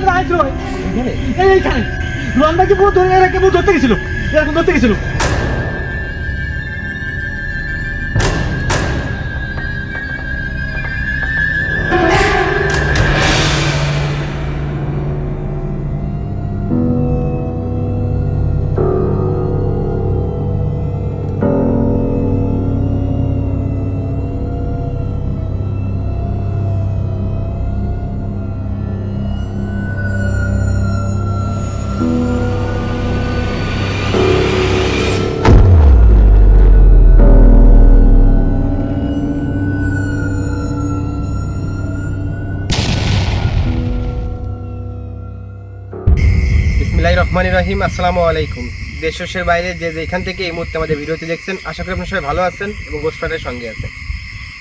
এই এইখানে এই এইখানে রোহান ভাইকে পুরো ধরে এরাকে পুরো ধরতে গেছিল এরকম ধরতে গেছিল রহমান রহিম আসসালামু আলাইকুম। দেশ দেশের বাইরে যে যেখান থেকে এই মুহূর্তে আমাদের ভিডিওটি দেখছেন আশা করি আপনার সবাই ভালো আছেন এবং গোসফাটের সঙ্গে আছেন।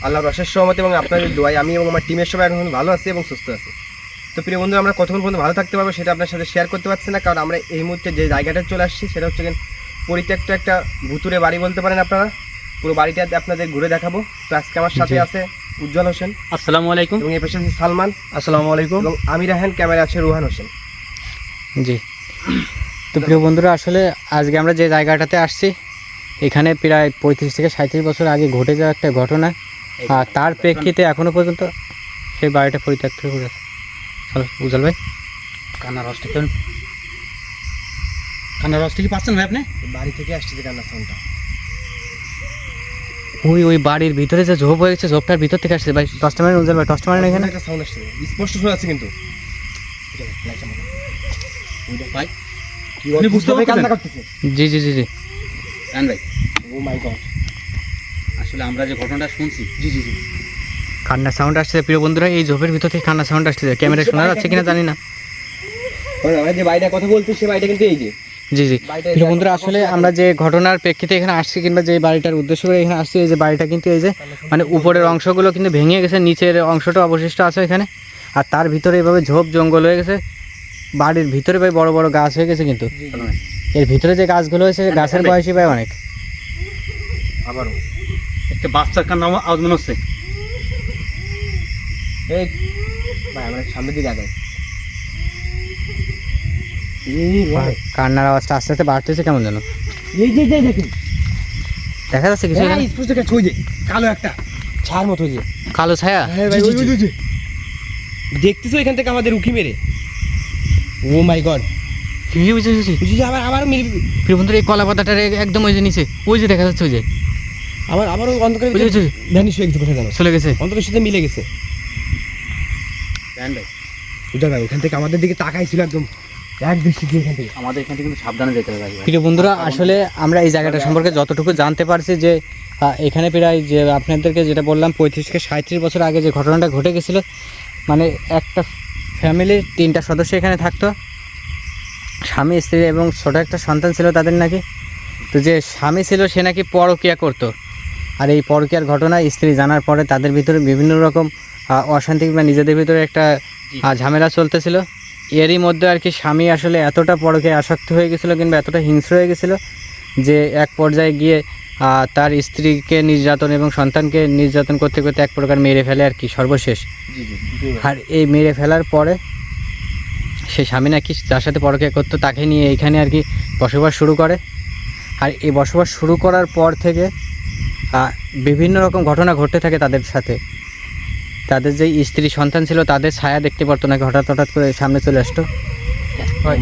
আল্লাহর অশেষ সহমত এবং আপনাদের দোয়াই আমি এবং আমার টিমের সবাই এখন ভালো আছি এবং সুস্থ আছি। তো প্রিয় বন্ধু আমরা কতক্ষণ পর্যন্ত ভালো থাকতে পারব সেটা আপনার সাথে শেয়ার করতে পারছি না কারণ আমরা এই মুহূর্তে যে জায়গাটা চলে আসছি সেটা হচ্ছে পরিত্যক্ত একটা ভুতুরে বাড়ি বলতে পারেন আপনারা। পুরো বাড়িটা আপনাদের ঘুরে দেখাবো। তো আজকে আমার সাথে আছে উজ্জ্বল হোসেন। আসসালামু আলাইকুম। এবং এর পাশে সালমান। আসসালামু আলাইকুম। এবং আমি রাহেন ক্যামেরা আছে রুহান হোসেন। জি। তো প্রিয় বন্ধুরা আসলে আজকে আমরা যে জায়গাটাতে আসছি এখানে প্রায় পঁয়ত্রিশ থেকে সাঁত্রিশ বছর আগে ঘটে যাওয়া একটা ঘটনা। আর তার প্রেক্ষিতে এখনও পর্যন্ত সেই বাড়িটা পরিত্যক্ত করে আছে। চলো উজ্জ্বল ভাই। কান্নার রসটা কেমন কান্নার রসটা কি পাচ্ছেন ভাই আপনি? বাড়ি থেকে আসছে যে কান্না সাউন্ডটা ওই ওই বাড়ির ভিতরে যে ঝোপ হয়ে গেছে ঝোপটার ভিতর থেকে আসছে। ভাই টসটা মারেন উজ্জ্বল ভাই টসটা মারেন এখানে। একটা সাউন্ড আসছে। স্পষ্ট শোনা যাচ্ছে কিন্তু। ভাই আপনি বুঝতে পারতেছেন? জি জি জি জি। জান ভাই। ও মাই গড আসলে আমরা যে ঘটনাটা শুনছি জি জি জি। কান্নার সাউন্ড আসছে প্রিয় বন্ধুরা এই ঝোপের ভিতর থেকে কান্নার সাউন্ড আসছে ক্যামেরা শোনা যাচ্ছে কিনা জানি না। আমরা যে বাড়িটার কথা বলছি সে বাড়িটা কিন্তু এই যে। জি জি। প্রিয় বন্ধুরা আসলে আমরা যে ঘটনার প্রেক্ষিতে এখানে আসছি কিংবা যে বাড়িটার উদ্দেশ্য করে এখানে আসছি এই যে বাড়িটা কিন্তু এই যে মানে উপরের অংশগুলো কিন্তু ভেঙে গেছে নিচের অংশটা অবশিষ্ট আছে এখানে। আর তার ভিতরে এভাবে ঝোপ জঙ্গল হয়ে গেছে। বাড়ির ভিতরে ভাই বড় বড় গাছ হয়ে গেছে কিন্তু। এর ভিতরে যে গাছগুলো হয়েছে গাছের বয়সী ভাই অনেক। আবারও। একটা বাচ্চার কান্না আওয়াজ মনে হচ্ছে। এই ভাই আমরা সামনের দিকে আগাই। কান্নার আওয়াজটা আস্তে আস্তে বাড়তেছে কেমন যেন। এই যে যে দেখুন। দেখা যাচ্ছে কিছু? স্পষ্ট একটা কালো একটা। ছার মতো যে কালো ছায়া? হ্যাঁ দেখতেছো এখান থেকে আমাদের উকি মেরে? ও মাই গড জি, জি, জি, জি। আবার আবার মেরে প্রিয় বন্ধুরা এই কলা পাতাটার একদম ওই যে নিচে। ওই যে দেখা যাচ্ছে ওই যে। আবার আবার ওই অন্ধকারে ওই যে, ওই ভ্যানিশ হয়ে গেছে কোথায় জানো? চলে গেছে। অন্ধকারের সাথে মিলে গেছে। বুঝা ভাই ওখান থেকে আমাদের দিকে তাকাইছিল একদম। এক দৃষ্টি দিয়ে এখান থেকে। আমাদের এখান থেকে কিন্তু সাবধানে যেতে হবে প্রিয় বন্ধুরা আসলে আমরা এই জায়গাটা সম্পর্কে যতটুকু জানতে পারছি যে এখানে প্রায় যে আপনাদেরকে যেটা বললাম পঁয়ত্রিশ থেকে সাঁত্রিশ বছর আগে যে ঘটনাটা ঘটে গেছিল মানে একটা ফ্যামিলির তিনটা সদস্য এখানে থাকতো। স্বামী, স্ত্রী এবং ছোটো একটা সন্তান ছিল তাদের নাকি। তো যে স্বামী ছিল, সে নাকি পরকিয়া করতো। আর এই পরকিয়ার ঘটনা স্ত্রী জানার পরে তাদের ভিতরে বিভিন্ন রকম অশান্তি বা নিজেদের ভিতরে একটা ঝামেলা চলতেছিল। এরই মধ্যে আর কি স্বামী আসলে এতটা পরকে আসক্ত হয়ে গেছিল কিংবা এতটা হিংস্র হয়ে গেছিল যে এক পর্যায়ে গিয়ে তার স্ত্রীকে নির্যাতন এবং সন্তানকে নির্যাতন করতে করতে এক প্রকার মেরে ফেলে আর কি সর্বশেষ। আর এই মেরে ফেলার পরে সে স্বামী নাকি যার সাথে পরকে করতো তাকে নিয়ে এইখানে আর কি বসবাস শুরু করে। আর এই বসবাস শুরু করার পর থেকে বিভিন্ন রকম ঘটনা ঘটতে থাকে তাদের সাথে। তাদের যে স্ত্রী সন্তান ছিল তাদের ছায়া দেখতে পারতো নাকি হঠাৎ হঠাৎ করে সামনে চলে আসতো। হয়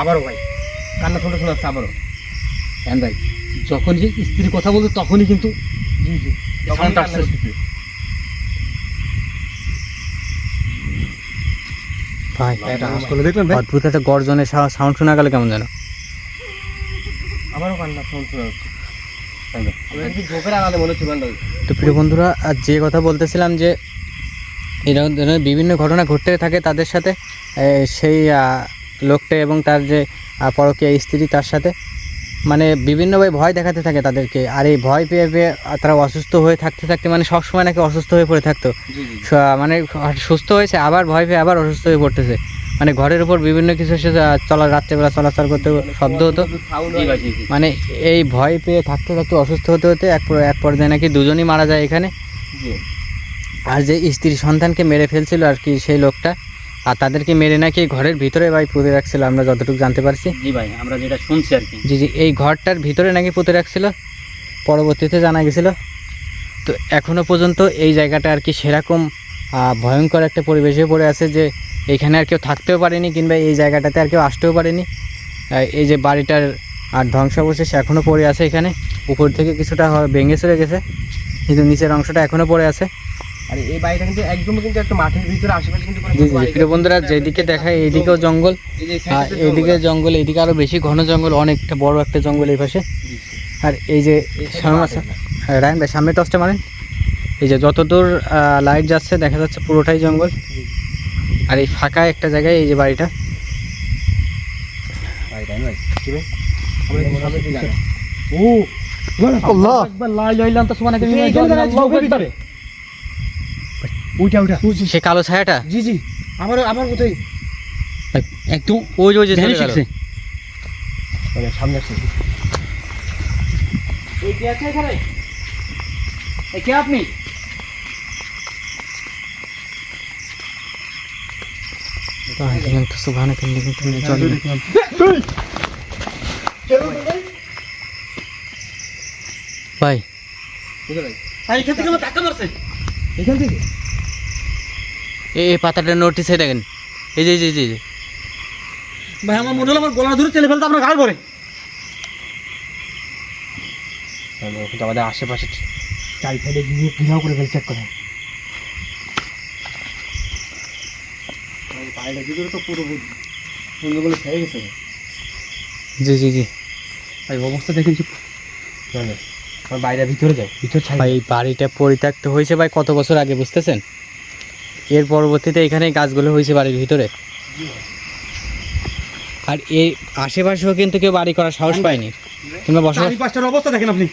আবারও ভাই কান্না শুনতে শোনা যাচ্ছে আবারও। জান ভাই? যখন যে স্ত্রী কথা বলতো তখনই কিন্তু জি জি। সাউন্ড আসছে ভাই একটা হাসপাতালে দেখলেন? ভাই অদ্ভুত একটা গর্জনের সাউন্ড শোনা গেল কেমন যেন। আবারও কান্না শুনতে শোনা যাচ্ছে। মনে তো প্রিয় বন্ধুরা আর যে কথা বলতেছিলাম যে এরকম ধরনের বিভিন্ন ঘটনা ঘটতে থাকে তাদের সাথে সেই আহ, লোকটা এবং তার যে পরকীয়া স্ত্রী তার সাথে মানে বিভিন্নভাবে ভয় দেখাতে থাকে তাদেরকে। আর এই ভয় পেয়ে পেয়ে তারা অসুস্থ হয়ে থাকতে থাকতে মানে সবসময় নাকি অসুস্থ হয়ে পড়ে থাকতো। মানে সুস্থ হয়েছে আবার ভয় পেয়ে আবার অসুস্থ হয়ে পড়তেছে। মানে ঘরের উপর বিভিন্ন কিছু এসে চলা রাত্রেবেলা চলাচল করতে শব্দ হতো। মানে এই ভয় পেয়ে থাকতে থাকতে অসুস্থ হতে হতে এক পর- এক পর্যায়ে নাকি দুজনই মারা যায় এখানে। আর যে স্ত্রী সন্তানকে মেরে ফেলছিল আর কি সেই লোকটা আর তাদেরকে মেরে নাকি এই ঘরের ভিতরে ভাই পুঁতে রাখছিল আমরা যতটুকু জানতে পারছি। জি ভাই আমরা যেটা শুনছি আর কি। জি জি এই ঘরটার ভিতরে নাকি পুঁতে রাখছিল পরবর্তীতে জানা গেছিল। তো এখনও পর্যন্ত এই জায়গাটা আর কি সেরকম ভয়ঙ্কর একটা পরিবেশে পড়ে আছে যে এখানে আর কেউ থাকতেও পারেনি কিংবা এই জায়গাটাতে আর কেউ আসতেও পারেনি। এই যে বাড়িটার আর ধ্বংসাবশেষ এখনও পড়ে আছে এখানে। উপর থেকে কিছুটা ভেঙে চলে গেছে কিন্তু নিচের অংশটা এখনও পড়ে আছে। আর এই বাড়িটা কিন্তু একদম কিন্তু একটা মাঠের ভিতরে আশেপাশে কিন্তু জি জি প্রিয় বন্ধুরা যেদিকে দেখায় এইদিকেও জঙ্গল আর এইদিকে জঙ্গল। এইদিকে আরও বেশি ঘন জঙ্গল অনেকটা বড় একটা জঙ্গল এই পাশে। আর এই যে সামনে হ্যাঁ, রায়ন ভাই সামনে টসটা মারেন। এই যে যতদূর লাইট যাচ্ছে দেখা যাচ্ছে পুরোটাই জঙ্গল। আর এই ফাঁকা একটা জায়গায় এই যে বাড়িটা। সামনে। ও আল্লাহ! একবার লাই লাইলাম তো সুবহানাকা উঠা উঠা। সে কালো ছায়াটা? জি জি। আমার আমার কোথায় একদম ওই যে ওই যে চলে গেল। মানে সামনে আসছে। এই কে আছে এখানে? এই কে আপনি? সুবহানাকা জালিমিন। ভাই। ভাই? এখান থেকে আমার ধাক্কা মারছে। এখান থেকে? এই পাতাটা নোটিসে দেখেন। এই যে এই যে, ভাই আমার মনে হলো আমার গলা ধরে তেলে ফেলতে আপনার গায়ে পড়ে তাহলে ওখানে তো আমাদের আশেপাশে চারি সাইডে গিয়ে ঘিরাও করে ফেলছে এক কথা পায়ের ভিতরে তো পুরো বন্ধুগুলো খেয়ে গেছে জি জি জি। ভাই অবস্থা দেখেন চলে বাইরে ভিতরে যাই ভিতর ভাই এই বাড়িটা পরিত্যক্ত হয়েছে ভাই কত বছর আগে বুঝতেছেন? এর পরবর্তীতে এখানে গাছগুলো হয়েছে বাড়ির ভিতরে। আর এই আশেপাশেও কিন্তু কেউ বাড়ি করার সাহস পায়নি। কিংবা বসবাস চারিপাশটার অবস্থা দেখেন আপনি।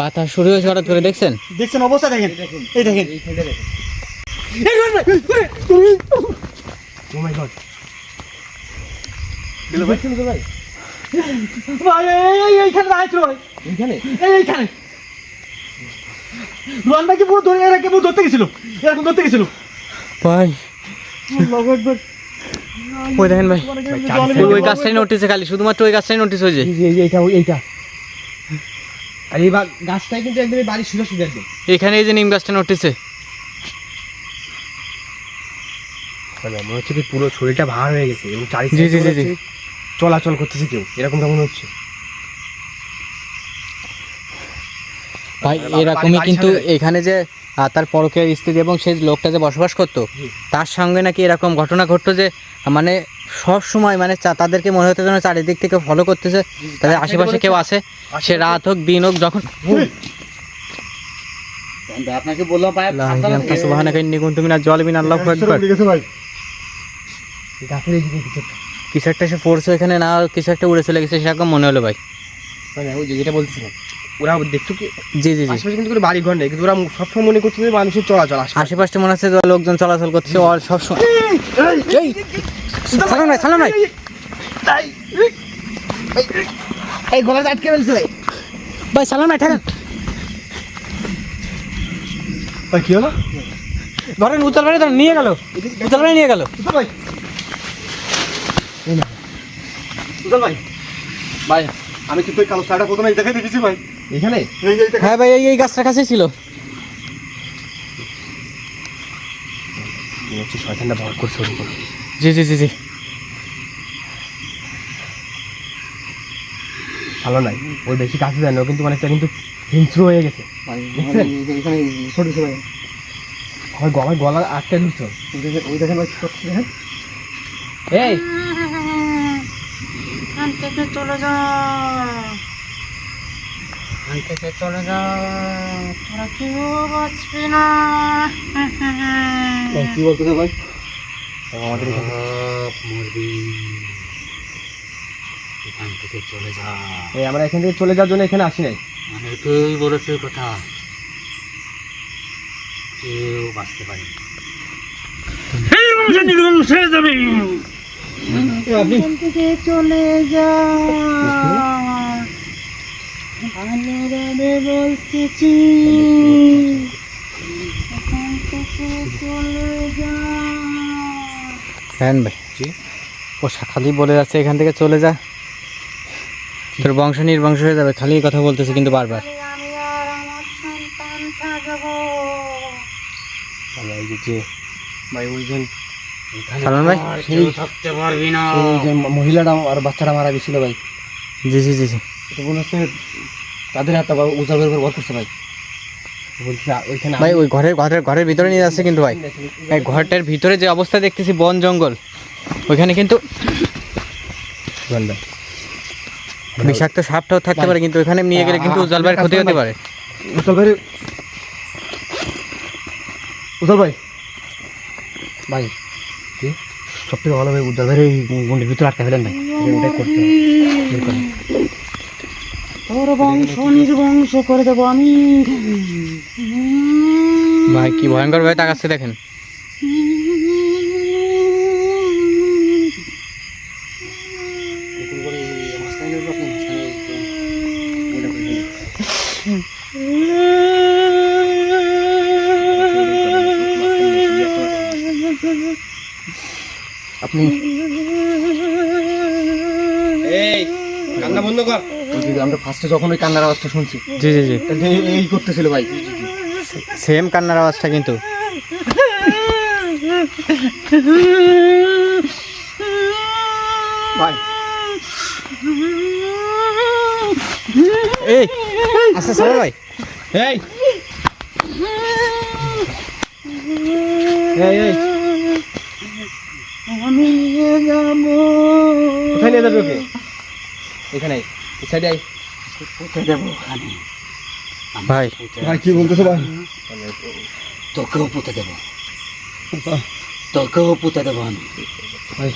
বাতাস শুরু হয়েছে হঠাৎ করে দেখছেন? দেখছেন অবস্থা দেখেন। এই দেখেন। এই সাইডে দেখুন। এই রোহন ভাই, ওরে, তুমি ও মাই গড দিল ভাই শুনছো ভাই ভাই। এই এই এইখানে এইখানে। রোহন ভাইকে পুরো ধরে পুরো ধরতে গেছিল। এরকম ধরতে গেছিল। ভাই ওই দেখেন ভাই। ওই গাছটাই নোটিসে খালি শুধুমাত্র ওই গাছটাই নোটিস হয়েছে। এইটা এইটা। আর এই বা- গাছটাই কিন্তু একদম বাড়ির সুযোগ একদম। এখানে এই যে নিম গাছটা নোটিসে মানে হচ্ছে কি পুরো শরীরটা ভার হয়ে গেছে এবং চারি জি, জি, জি, জি। চলাচল করতেছে কেউ। এরকম মনে হচ্ছে। ভাই বাড়ি এরকমই কিন্তু এখানে যে তার পরকের স্ত্রী এবং সেই লোকটা যে বসবাস করতো তার সঙ্গে নাকি এরকম ঘটনা ঘটতো যে মানে সব সময় মানে তাদেরকে মনে হতো যেন চারিদিক থেকে ফলো করতেছে। তাদের আশেপাশে কেউ আছে? সে রাত হোক দিন হোক যখন আপনাকে বললাম মিনাজ জালিমিন আল্লাহু কিছু একটা। সে পড়ছে এখানে না কিছু একটা উড়ে চলে গেছে সেরকম মনে হলো ভাই। মানে ওই যে যেটা বলতেছিলাম। ওরা দেখতো কি জি জি জি। আশেপাশে কিন্তু কোনো বাড়ি ঘর নেই কিন্তু ওরা সবসময় মনে করছে যে মানুষের চলাচল আসে আশেপাশে মনে হচ্ছে লোকজন চলাচল করছে আর সব সময় এই সালাম ভাই সালাম ভাই এই গলা আটকে ফেলছে। ভাই ভাই সালাম ভাই ঠেকান। ভাই কি হলো? ধরেন উত্তর বাড়ি ধরেন নিয়ে গেল। উত্তর বাড়ি নিয়ে গেল। ভাই সুতল ভাই ভাই আমি কিন্তু কালো শাড়িটা প্রথমে জায়গায় দেখেছি ভাই। এখানে? হ্যাঁ ভাই এই এই গাছটার কাছেই ছিল। শয়তানটা ভর জি জি জি জি। ভালো নাই। ওই বেশি কাছে যায় না কিন্তু অনেকটা কিন্তু হিংস্র হয়ে গেছে। দেখছেন ছোট ভাই। আমার গলার গলা আটকে দিচ্ছ ওই দেখেন করছে এই! চলে যা এখান থেকে চলে যা তোরা কেউ বাঁচবি না। কি বলতেছে ভাই? আমাদের এখানে। এখান থেকে চলে যা। এই আমরা এখান থেকে চলে যাওয়ার জন্য এখানে আসি নাই। অনেকেই বলেছে কথা। কেউ বাঁচতে পারে এখান থেকে চলে যা। ভালোভাবে বলতেছি। এখান থেকে চলে যা হ্যান ভাই ও খালি বলে যাচ্ছে এখান থেকে চলে যা। তোর বংশ নির্বংশ হয়ে যাবে খালি কথা বলতেছে কিন্তু বারবার। মহিলাটা আর বাচ্চাটা মারা গেছিল ভাই। জি জি জি জি। তো মনে হচ্ছে তাদের হাতে বের করে বল করছে ভাই। বলছি ওইখানে ভাই ওই ঘরের ঘরের ঘরের ভিতরে নিয়ে যাচ্ছে কিন্তু ভাই। এই ঘরটার ভিতরে যে অবস্থা দেখতেছি বন জঙ্গল। ওইখানে কিন্তু বিষাক্ত সাপটাও থাকতে পারে কিন্তু ওইখানে নিয়ে গেলে কিন্তু উজ্জ্বল ভাইয়ের ক্ষতি হতে পারে। উজাল ভাই উজাল ভাই। ভাই সব থেকে ভালো ভাই উজাল ভাই এই গুন্ডির ভিতরে আটকা ফেলেন ভাই। ওটাই করতে। তোর বংশ নির্বংশ করে দেবো আমি। ভাই কি ভয়ঙ্কর ভাই তাকাচ্ছে দেখেন। ফার্স্টে যখন ওই কান্নার আওয়াজটা শুনছি। জি জি জি। এই- করতেছিল ভাই। সেম কান্নার আওয়াজটা কিন্তু। ভাই। এই আচ্ছা সালমান ভাই। এই। এই এই। আমি যাব কোথায় নিয়ে যাবে ওকে? এখানে সাইডে আয়। পুঁতে দেবো ওখানে। ভাই। ভাই কি বলতেছো ভাই? তোকেও পুঁতে দেবো। তোকেও পুঁতে দেবো আমি। ভাই।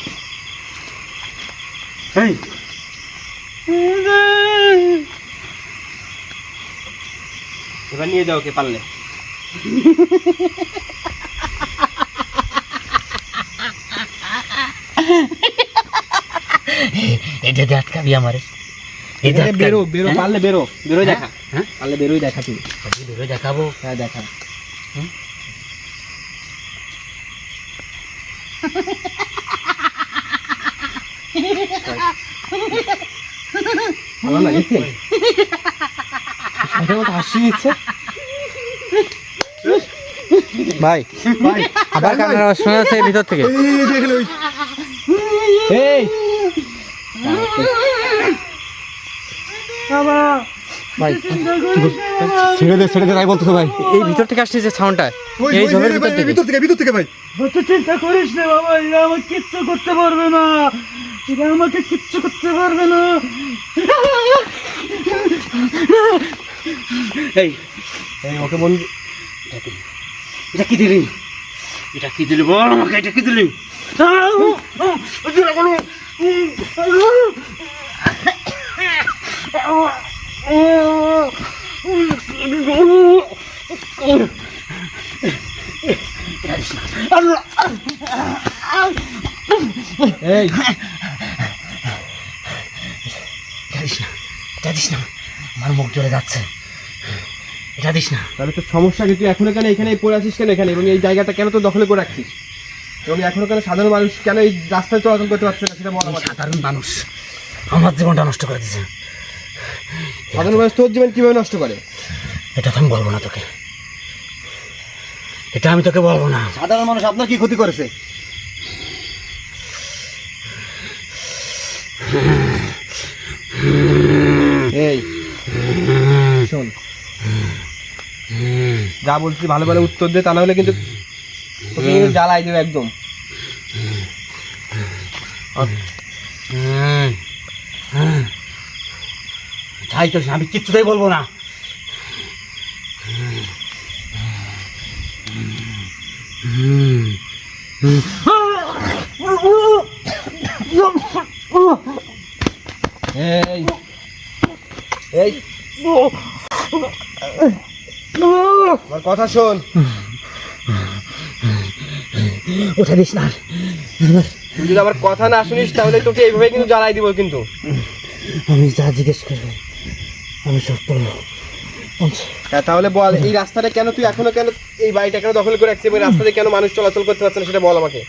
এই। এবার নিয়ে যাও ওকে পারলে। এটা দিয়ে আটকাবি আমারে। বেরো বেরো পারলে বেরো বেরোই দেখা হ্যাঁ? পারলে বেরোই দেখা তুই দেখাবো। হ্যাঁ দেখা। ভালো লাগেছে হাসি দিচ্ছে। ভাই আবার কান্নার আওয়াজ শোনা যাচ্ছে ভিতর থেকে। এই ভাই ছেড়ে দে ছেড়ে দে তাই বলতেছো ভাই। এই ভিতর থেকে আসছে যে সাউন্ডটা এই ঝোপের ভিতর থেকে ভিতর থেকে ভাই। অত চিন্তা করিস না বাবা এরা আমাকে কিচ্ছু করতে পারবে না। এরা আমাকে কিচ্ছু করতে পারবে না। এই এই ওকে বন্ধু এটা কি? দিলি? এটা কি দিলি বল আমাকে? এটা কি দিলি? এই এটা না এটা না আমার মুখ জ্বলে যাচ্ছে এটা না তাহলে তো সমস্যা কি? তুই এখনও কেন এখানে পড়ে আছিস কেন এখানে? এবং এই জায়গাটা কেন তো দখল করে রাখছিস? এবং এখনও কেন সাধারণ মানুষ কেন এই রাস্তায় চলাচল করতে পারছে না? সেটা বলা সাধারণ মানুষ। আমার জীবনটা নষ্ট করে দিছে সাধারণ মানুষ তোর জীবন কীভাবে নষ্ট করে? এটা তো আমি বলব না তোকে। এটা আমি তোকে বলব না। সাধারণ মানুষ আপনার কি ক্ষতি করেছে? এই শোন। যা বলছি ভালো ভালো উত্তর দে তা না হলে কিন্তু তোকে জ্বালাই দেবে একদম। তাই তো আমি কিচ্ছুটাই বলব না। এই। এই। আমার কথা শোন। উঠে দিস না। তুই যদি আমার কথা না শুনিস তাহলে তোকে এইভাবে কিন্তু জ্বালাই দিব কিন্তু। আমি যা জিজ্ঞেস করব। আমি সব হ্যাঁ তাহলে বল এই রাস্তাটা কেন তুই এখনও কেন এই বাড়িটা কেন দখল করে রাখছিস? এই রাস্তাতে কেন মানুষ চলাচল করতে পারছে না সেটা বল আমাকে।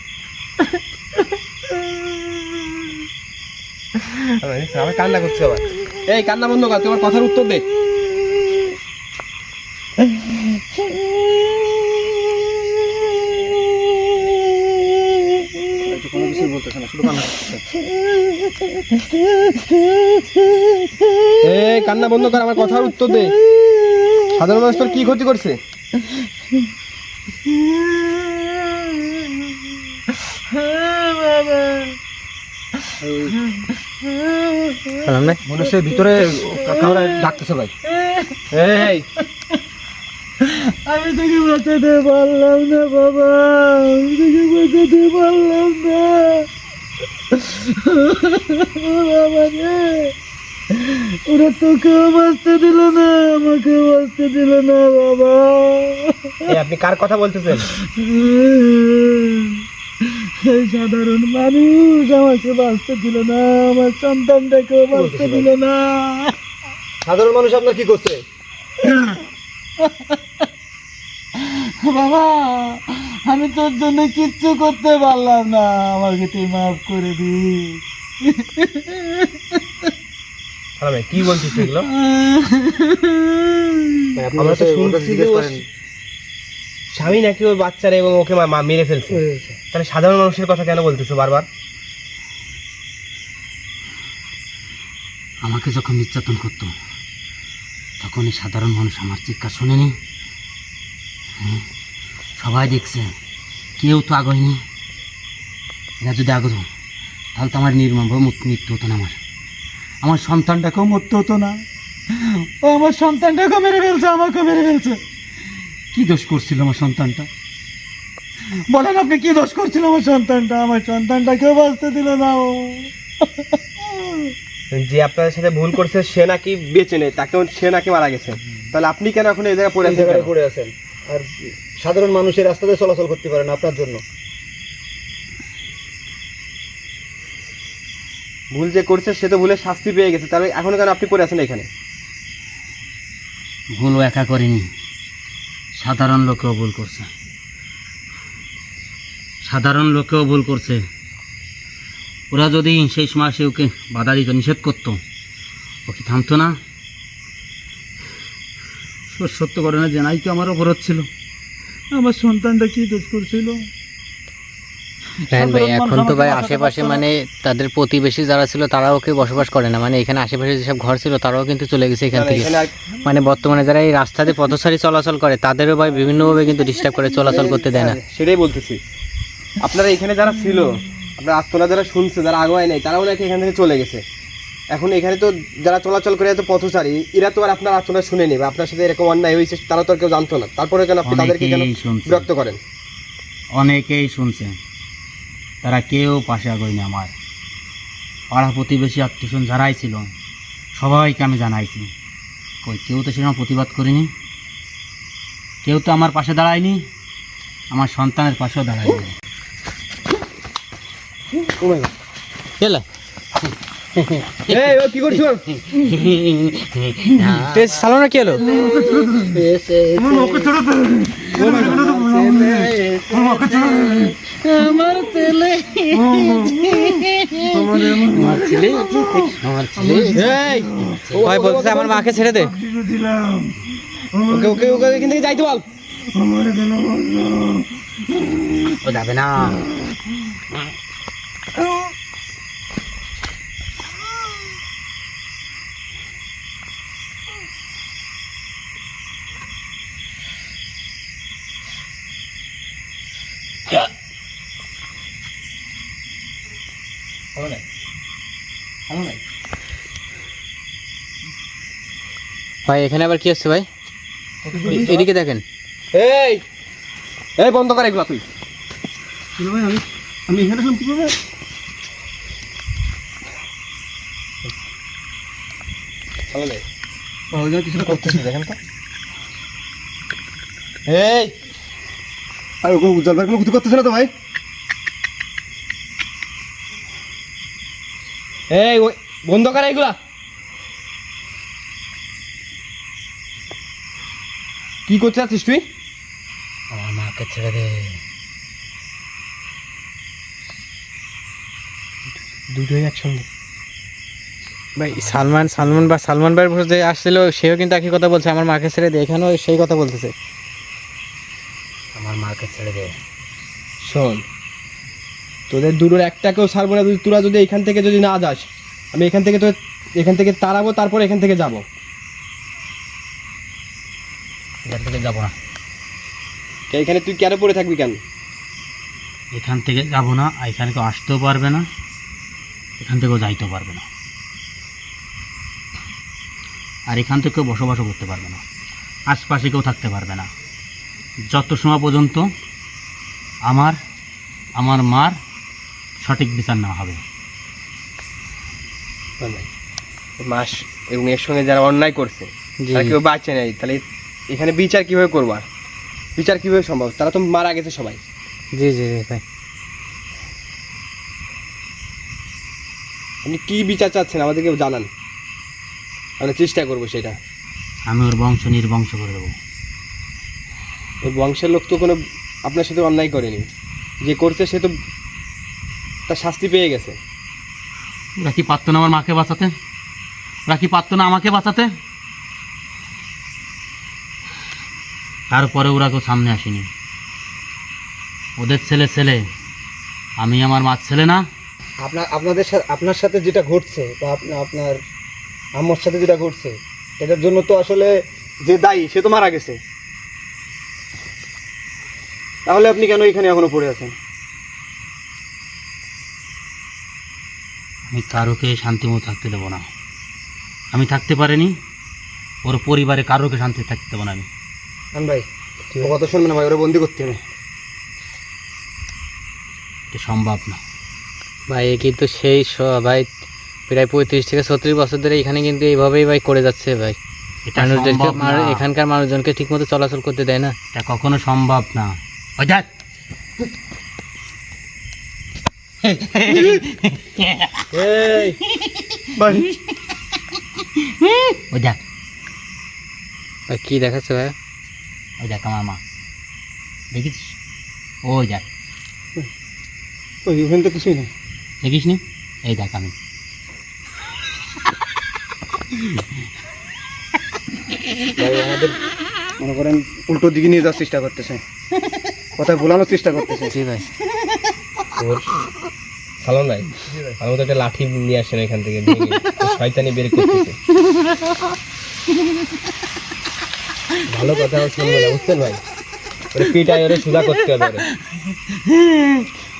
আমার কান্না করছে আবার। এই কান্না বন্ধ কর তোমার কথার উত্তর দে। কোনো কিছুই বলতেছে না শুধু কান্না করতেছে এই কান্না বন্ধ কর আমার কথার উত্তর দে। সাধারণ মানুষ তোর কি ক্ষতি করছে? মনে হচ্ছে ভিতরে কাউরে ডাকতেছে ভাই। এই। আমি তোকে বাঁচাতে পারলাম না বাবা। আমি তোকে বাঁচাতে পারলাম না। ওরা তোকেও বাঁচতে দিল না আমাকেও বাঁচতে দিল না বাবা। আপনি কার কথা বলতেছেন? সাধারণ মানুষ আমাকে বাঁচতে দিল না আমার সন্তানটাকেও বাঁচতে দিল না। সাধারণ মানুষ আপনার কি করছে? বাবা আমি তোর জন্য কিচ্ছু করতে পারলাম না। আমাকে তুই মাফ করে দিস কি বলছিস এগুলো? আমরা তো শুনছি যে ওর স্বামী নাকি ওর বাচ্চারা এবং ওকে মেরে ফেলছে। তাহলে সাধারণ মানুষের কথা কেন বলতেছো বারবার? আমাকে যখন নির্যাতন করতো তখন এই সাধারণ মানুষ আমার চিৎকার শুনেনি। হুম, সবাই দেখছে। কেউ তো আগয়নি। এরা যদি আগত তাহলে তো আমার নির্মম মৃত্যু হতো না আমার। আমার সন্তানটাকেও মরতে হতো না। ও আমার সন্তানটাকেও মেরে ফেলছে আমাকেও মেরে ফেলছে। কি দোষ করছিল আমার সন্তানটা? বলেন আপনি কি দোষ করছিল আমার সন্তানটা? আমার সন্তানটাকেও বাঁচতে দিল না ও। যে আপনাদের সাথে ভুল করছে সে নাকি বেঁচে নেই তাকেও সে নাকি মারা গেছে। তাহলে আপনি কেন এখন এই জায়গায় পড়ে আছেন পড়ে আছেন। আর সাধারণ মানুষের রাস্তাতে চলাচল করতে পারেন আপনার জন্য। ভুল যে করছে সে তো ভুলে শাস্তি পেয়ে গেছে। তাহলে এখনও কেন আপনি পড়ে আছেন এখানে? ভুলও একা করেনি। সাধারণ লোকেও ভুল করছে। সাধারণ লোকেও ভুল করছে। ওরা যদি সেই সময় সে ওকে বাধা দিত নিষেধ করতো ওকে থামতো না? সত্য ঘটনা জানাই তো আমার অপরাধ ছিল আমার সন্তানটা কি দোষ করছিল? ভাই এখন তো ভাই আশেপাশে মানে তাদের প্রতিবেশী যারা ছিল তারাও কেউ বসবাস করে না। মানে এখানে আশেপাশে যেসব ঘর ছিল তারাও কিন্তু চলে গেছে এখান থেকে। মানে বর্তমানে যারা এই রাস্তাতে পথচারী চলাচল করে তাদেরও ভাই বিভিন্নভাবে কিন্তু ডিস্টার্ব করে চলাচল করতে দেয় না। সেটাই বলতেছি। আপনারা এখানে যারা ছিল আপনার আত্মরা যারা শুনছে যারা আগুয়ায় নেই তারাও নাকি এখান থেকে চলে গেছে। এখন এখানে তো যারা চলাচল করে এত পথচারী এরা তো আর আপনার আত্মরা শুনে নেবে আপনার সাথে এরকম অন্যায় হয়েছে তারা তো আর কেউ জানতো না। তারপরে কেন আপনি তাদেরকে কেন বিরক্ত করেন? অনেকেই শুনছে। তারা কেউ পাশে আগয়নি আমার। পাড়া প্রতিবেশী আত্মীয়স্বজন যারাই ছিল সবাইকে আমি জানাইছি। কই কেউ তো সেরকম প্রতিবাদ করিনি। কেউ তো আমার পাশে দাঁড়ায়নি আমার সন্তানের পাশেও দাঁড়ায়নি। গেলা এই ও কি করছ সালামরা কি হলো আমার ছেলে আমার ছেলে আমার ছেলে এই ভাই বলছে আমার মাকে ছেড়ে দে ওকে ওকে ওকে এখান থেকে যাইতে বল ও যাবে না ভাই এখানে আবার কি হচ্ছে ভাই? এদিকে দেখেন। এই এই বন্ধ কর এগুলো তুই। আমি আমি এখানে শুনতে পাবে তাহলে কিছু করতেছি। দেখেন তো। এই। আর ওকে উজ্জ্বল ভাই কোনো কিছু করতেছে না তো ভাই? এই বন্ধ কর এগুলা। কি করতে চাচ্ছিস তুই? আমার মাকে ছেড়ে দে। দুটোই একসঙ্গে ভাই সালমান সালমান বা সালমান ভাইয়ের ভোজ যে আসছিল সেও কিন্তু একই কথা বলছে। আমার মাকে ছেড়ে দে এখানেও সেই কথা বলতেছে। আমার মাকে ছেড়ে দে। শোন তোদের দুটোর একটাকেও ছাড়বো না। যদি তোরা যদি এখান থেকে যদি না যাস আমি এখান থেকে তো এখান থেকে তাড়াবো তারপর এখান থেকে যাব। এখান থেকে যাব না। এখানে তুই কেন পড়ে থাকবি কেন? এখান থেকে যাব না আর এখানে কেউ আসতেও পারবে না এখান থেকেও যাইতেও পারবে না। আর এখান থেকে কেউ বসবাসও করতে পারবে না আশপাশে কেউ থাকতে পারবে না। যত সময় পর্যন্ত আমার আমার মার সঠিক বিচার না হবে। মাস এবং এর সঙ্গে যারা অন্যায় করছে কেউ বাঁচে নাই তাহলে এখানে বিচার কীভাবে করবা? বিচার কীভাবে সম্ভব? তারা তো মারা গেছে সবাই। জি জি জি ভাই। আপনি কি বিচার চাচ্ছেন? আমাদেরকে জানান। আমরা চেষ্টা করব সেটা। আমি ওর বংশ নির্বংশ করে দেবো। ওই বংশের লোক তো কোনো আপনার সাথে অন্যায় করেনি। যে করছে সে তো তার শাস্তি পেয়ে গেছে। ওরা কি পারতো না আমার মাকে বাঁচাতে। ওরা কি পারতো না আমাকে বাঁচাতে। তারপরে ওরা কেউ সামনে আসেনি। ওদের ছেলে ছেলে আমি আমার মার ছেলে না। আপনার আপনাদের সাথে আপনার সাথে যেটা ঘটছে বা আপনার আপনার আম্মর সাথে যেটা ঘটছে এটার জন্য তো আসলে যে দায়ী সে তো মারা গেছে। তাহলে আপনি কেন এখানে এখনও পড়ে আছেন? আমি কারোকে শান্তিমতো থাকতে দেবো না। আমি থাকতে পারিনি ওর পরিবারে কারোকে শান্তি থাকতে দেবো না আমি। ভাই ও কথা শুনবে না ভাই ওরা বন্দি করতে হবে। সম্ভব না। ভাই কিন্তু সেই ভাই প্রায় পঁয়ত্রিশ থেকে ছত্রিশ বছর ধরে এখানে কিন্তু এইভাবেই ভাই করে যাচ্ছে ভাই। মানুষদেরকে মানু- এখানকার মানুষজনকে ঠিকমতো চলাচল করতে দেয় না। এটা কখনো সম্ভব না। দেখ। ভাই কী দেখাচ্ছে ভাই? ওই দেখ আমার মা। দেখিস? ওই দেখ। ওই ওখানে তো কিছুই নেই। দেখিস নি এই দেখ আমি। আমাদের মনে করেন উল্টো দিকে নিয়ে যাওয়ার চেষ্টা করতেছে। কথা বোলানোর চেষ্টা করতেছে। জি ভাই। ওর সালন ভাই। আমার তো একটা লাঠি নিয়ে আসেন এখান থেকে। শয়তানি বের করতেছে। ভালো কথা শুনবে না বুঝছেন ভাই? পিটাই ওরে সুদা করতে হবে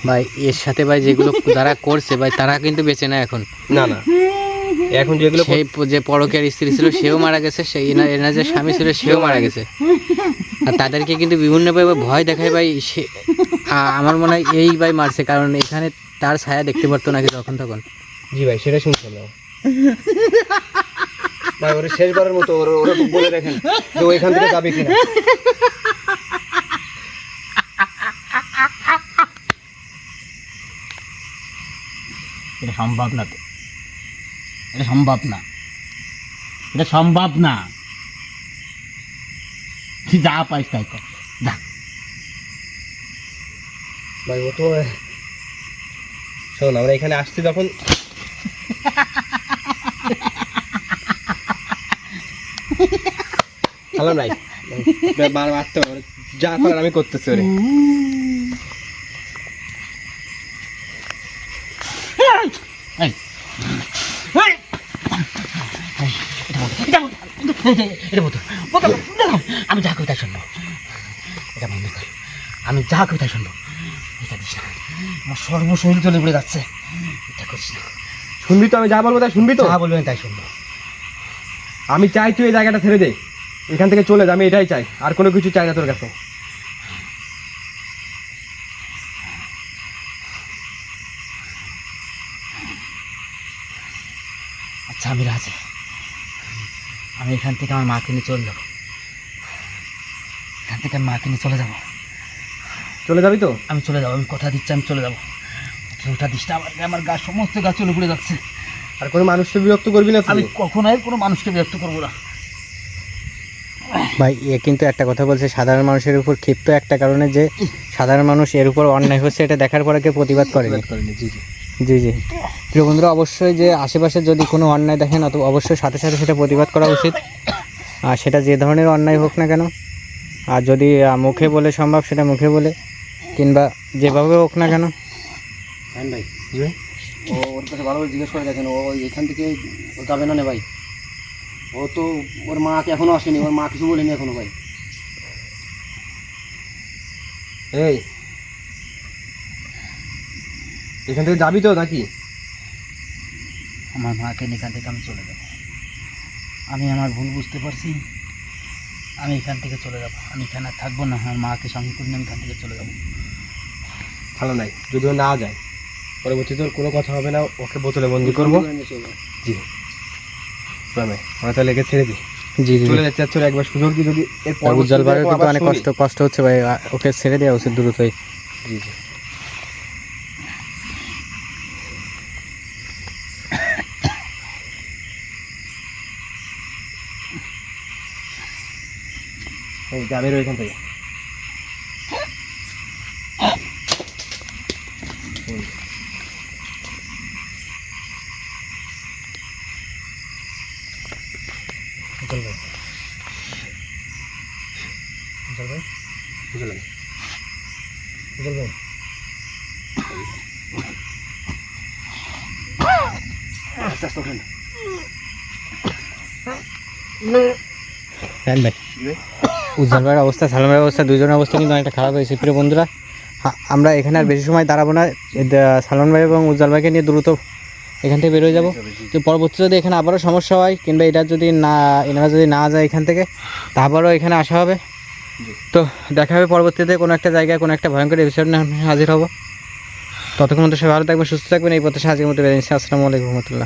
ভাই এর সাথে ভাই যেগুলো যারা করছে ভাই তারা কিন্তু বেঁচে না এখন। না না। এখন যেগুলো সেই যে পরকের স্ত্রী ছিল সেও মারা গেছে সেই এনার যে স্বামী ছিল সেও মারা গেছে। আর তাদেরকে কিন্তু বিভিন্নভাবে ভয় দেখায় ভাই সে আমার মনে হয় এই ভাই মারছে কারণ এখানে তার ছায়া দেখতে পারতো নাকি তখন তখন। জি ভাই সেটা শুনছেন না ভাই ওরা শেষবারের মতো ওরা ওরা বলে দেখেন যে ও এখান থেকে যাবে কিনা। এটা সম্ভব না তো। এটা সম্ভব না। এটা সম্ভব না। তুই যা পাইস তাই কর। যা। ভাই ও তো শোন আমরা এখানে আসছি যখন সালাম ভাই বার মারতে হবে। যা করার আমি করতেছি ওরে। আমি যা কবিতা শুনব। এটা বন্ধ কর। আমি যা কবিতা শুনব। এটা দিস না। আমার সর্বশরীর চলে পড়ে যাচ্ছে। এটা করিস না। শুনবি তো আমি যা বলব তাই শুনবি তো? যা বলবেন তাই শুনব। আমি চাই তুই এই জায়গাটা ছেড়ে দে। এখান থেকে চলে যা আমি এটাই চাই। আর কোনো কিছু চাই না তোর কাছে। আচ্ছা আমি রাজি। আমি এখান থেকে আমার মাকে নিয়ে চলে যাব। এখান থেকে আমি মাকে নিয়ে চলে যাব। চলে যাবি তো? আমি চলে যাব আমি কথা দিচ্ছি আমি চলে যাব। ওটা দিসটা আমার আমার গা সমস্ত গা চলে পড়ে যাচ্ছে। আর কোনো মানুষকে বিরক্ত করবি না আমি কখনোই কোনো মানুষকে বিরক্ত করব না। ভাই এ কিন্তু একটা কথা বলছে সাধারণ মানুষের উপর ক্ষিপ্ত একটা কারণে যে সাধারণ মানুষ এর উপর অন্যায় হচ্ছে এটা দেখার পরে কেউ প্রতিবাদ করেনি। করেনি জি জি। জি জি। প্রিয় বন্ধুরা অবশ্যই যে আশেপাশে যদি কোনো অন্যায় দেখেন অত অবশ্যই সাথে সাথে সেটা প্রতিবাদ করা উচিত। আর সেটা যে ধরনের অন্যায় হোক না কেন আর যদি মুখে বলে সম্ভব সেটা মুখে বলে কিংবা যেভাবে হোক না কেন। হ্যাঁ ভাই। ওর কাছে ভালোভাবে জিজ্ঞেস করে দেখেন ও এখান থেকে ও যাবে না নে ভাই? ও তো ওর মাকে এখনও আসেনি ওর মা কিছু বলেনি এখনও ভাই। এই এখান থেকে যাবি তো নাকি? আমার মাকে এখান থেকে আমি চলে যাব। আমি আমার ভুল বুঝতে পারছি। আমি এখান থেকে চলে যাব। আমি এখানে আর থাকব না আমার মাকে সঙ্গে করে আমি এখান থেকে চলে যাব। ভালো নাই যদিও ও না যায়। পরবর্তীতে ওর কোনো কথা হবে না ওকে বোতলে বন্দি করব। জি। আমরা তাহলে একে ছেড়ে দিই। জি জি চলে যাচ্ছে চলে একবার সুযোগ দিই যদি উজ্জ্বল কিন্তু অনেক কষ্ট কষ্ট হচ্ছে ভাই ওকে ছেড়ে দেওয়া উচিত দ্রুতই। জি জি। এই যাবে রো এখান থেকে বুঝলেন আস্তে আস্তে ওঠেন হ্যাঁ ভাই। উজ্জ্বল ভাইয়ের অবস্থা, সালাম ভাইয়ের অবস্থা দুজনের অবস্থা কিন্তু অনেকটা খারাপ হয়েছে। প্রিয় বন্ধুরা আমরা এখানে আর বেশি সময় দাঁড়াবো না। সালমান ভাই এবং উজ্জ্বল ভাইকে নিয়ে দ্রুত এখান থেকে বেরোয় যাব। তো পরবর্তী যদি এখানে আবারও সমস্যা হয়, কিংবা এটা যদি না, এনারা যদি না যায় এখান থেকে, তা আবারও এখানে আসা হবে। তো দেখা হবে পরবর্তীতে কোনো একটা জায়গায়, কোনো একটা ভয়ঙ্কর এপিসোড নিয়ে হাজির হব। ততক্ষণ মতো সবাই ভালো থাকবেন, সুস্থ থাকবেন। এই প্রত্যাশা আজকের মতো বেরিয়েছে আসসালামু আলাইকুম রহমতুল্লাহ।